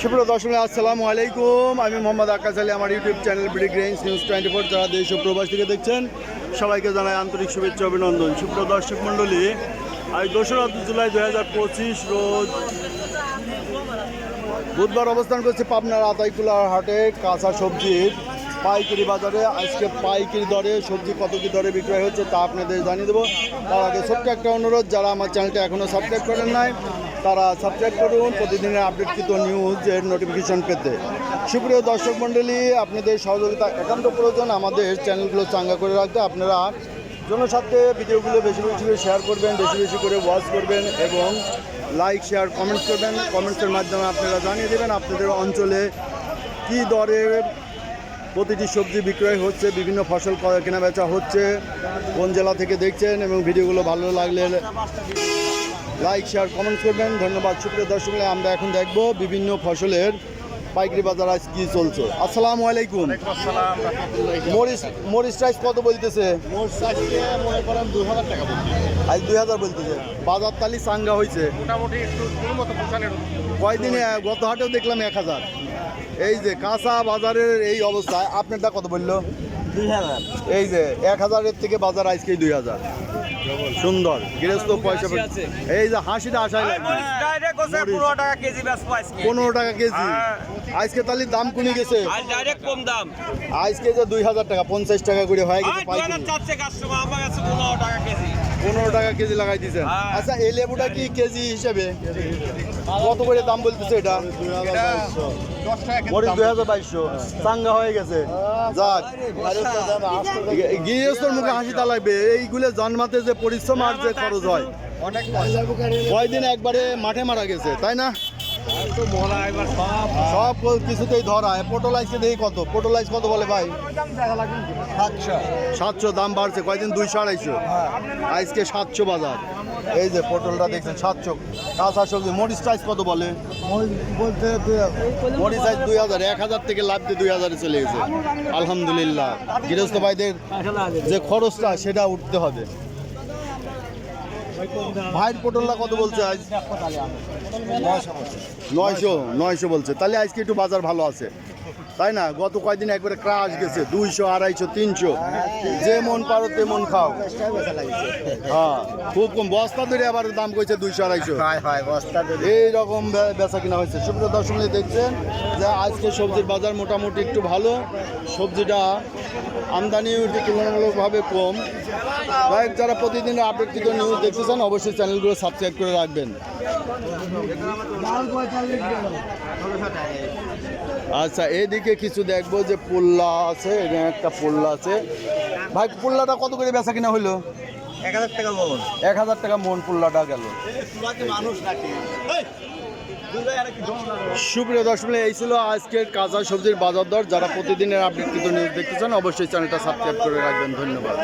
সুপ্রিয় দর্শক, আসসালামু আলাইকুম। আমি মোহাম্মদ আকাশ আলী, আমার YouTube channel brick range news twenty four. যারা দেশ ও প্রবাস থেকে দেখছেন, সবাইকে জানাই আন্তরিক শুভেচ্ছা অভিনন্দন। সুপ্রিয় দর্শক মণ্ডলী, আজ দোসরা জুলাই দু হাজার পঁচিশ রোজ বুধবার অবস্থান করছি পাবনার আতাইকুলার হাটে কাঁচা সবজির পাইকারি বাজারে। আজকে পাইকারি দরে সবজি কত কি দরে বিক্রয় হচ্ছে তা আপনাদের জানিয়ে দেবো। তার আগে ছোট্ট একটা অনুরোধ, যারা আমার চ্যানেলটা এখনও সাবস্ক্রাইব করেন নাই তারা সাবস্ক্রাইব করুন, প্রতিদিনের আপডেটকৃত নিউজের নোটিফিকেশন পেতে। সুপ্রিয় দর্শক মণ্ডলী, আপনাদের সহযোগিতা একান্ত প্রয়োজন। আমাদের চ্যানেলগুলো চাঙ্গা করে রাখতে আপনারা জনস্বার্থে ভিডিওগুলো বেশি বেশি করে শেয়ার করবেন, বেশি বেশি করে ওয়াচ করবেন এবং লাইক শেয়ার কমেন্টস করবেন। কমেন্টসের মাধ্যমে আপনারা জানিয়ে দেবেন আপনাদের অঞ্চলে কী দরে প্রতিটি সবজি বিক্রয় হচ্ছে, বিভিন্ন ফসল কেনাবেচা হচ্ছে, কোন জেলা থেকে দেখছেন এবং ভিডিওগুলো ভালো লাগলে লাইক শেয়ার কমেন্টস করবেন। ধন্যবাদ। সুপ্রিয় দর্শক আমরা এখন দেখব বিভিন্ন ফসলের পাইকারি বাজার আজ কি চলছে। আসসালামু আলাইকুম। মরিচ মরিচ প্রাইস কত বলতেছে? আজ দুই হাজার বলতেছে। বাজার তালি চাঙ্গা হয়েছে। মোটামুটি কয়দিনে গত হাটেও দেখলাম এক হাজার। এই যে কাঁচা বাজারের এই অবস্থায় আপনারটা কত বলল? দুই হাজার। এই যে এক হাজারের থেকে বাজার আজকে দুই হাজার। সুন্দর। গৃহস্থ পয়সা এই যে হাসিটা আসাই টাকা কেজি পনেরো টাকা কেজি। হ্যাঁ। আজকে তাহলে দাম কমে গেছে। কম দাম। আজকে যে দুই হাজার টাকা পঞ্চাশ টাকা করে হয়ে গেছে পনেরো টাকা কেজি লাগাই দিয়েছেন হ্যাঁ। আচ্ছা এই লেবুটা কি কেজি হিসেবে? কত করে দাম বলতেছে এটা? মরিচ দুই হাজার বাইশশো। চাঙ্গা হয়ে গেছে। যাক। গৃহস্থর মুখে হাসিটা লাগবে এইগুলো জন্মাতে যে পরিশ্রম আর যে খরচ হয়। অনেক কয়দিন একবারে মাঠে মারা গেছে তাই না? সব। কিছুতেই ধরায় পটল আইসকে দেখি কত। পটল আইস কত বলে ভাই? সাতশো সাতশো দাম বাড়ছে। কয়দিন? দুইশো আড়াইশো। আজকে সাতশো বাজার। এই যে পটলটা দেখছেন সাতশো। কাঁচা সবজি মরিচ প্রাইস কত বলে? বলতে মরিচ আইস দুই হাজার। এক হাজার থেকে লাভ দিয়ে দুই হাজারে চলে গেছে। আলহামদুলিল্লাহ। গৃহস্থ ভাইদের যে খরচটা সেটা উঠতে হবে। ভাইয়ের পটলটা কত বলছে আজ? নয়শো নয়শো বলছে। তাহলে আজকে একটু বাজার ভালো আছে। তাই না? গত কয়দিন একবারে ক্রাশ গেছে। দুইশো আড়াইশো তিনশো। যে মন পারো তেমন খাও। হ্যাঁ খুব কম। বস্তা ধরে আবার দাম কইছে দুইশো আড়াইশো। বস্তা এই রকম বে- বেচা কিনা হয়েছে। সুপ্রিয় দর্শক দেখছেন যে আজকে সবজির বাজার মোটামুটি একটু ভালো। সবজিটা আমদানি তুলনামূলকভাবে কম। ভাই যারা প্রতিদিন আপডেটকৃত নিউজ দেখতেছেন অবশ্যই চ্যানেলগুলো সাবস্ক্রাইব করে রাখবেন। আচ্ছা এদিকে কিছু দেখব যে পোল্লা আছে এখানে একটা পোল্লা আছে। ভাই পোল্লাটা কত করে বেচা কিনা হইল? এক হাজার টাকা মন। এক হাজার টাকা মন পোল্লাটা গেল। মানুষ সুপ্রিয় দর্শক, এই ছিল আজকের কাঁচা সবজির বাজার দর। যারা প্রতিদিনের আপডেট কিন্তু নিউজ চান, অবশ্যই চ্যানেলটা সাবস্ক্রাইব করে রাখবেন। ধন্যবাদ।